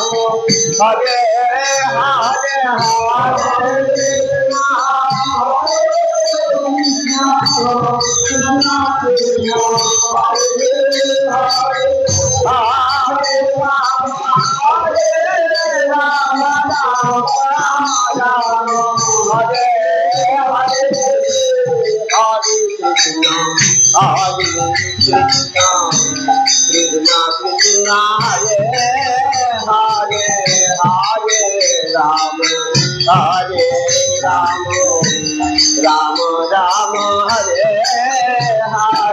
हो हरे हरे हरे हरे हरे হরে রাম রাম রাম হরে হরে রাম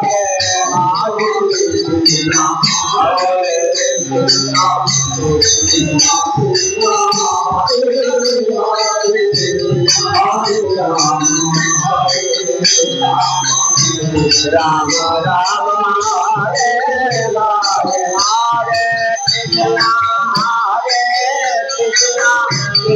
রাম হরে হরে হরে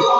you.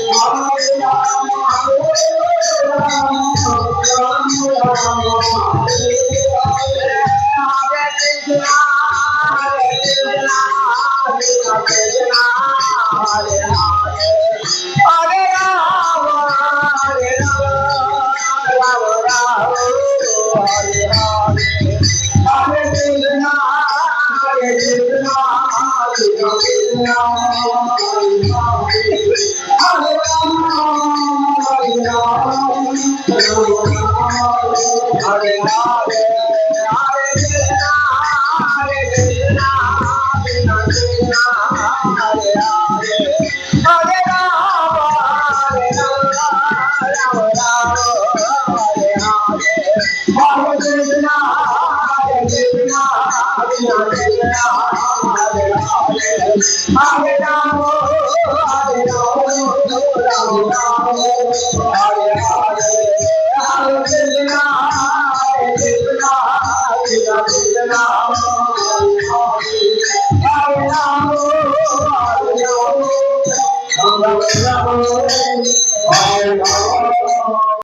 Hare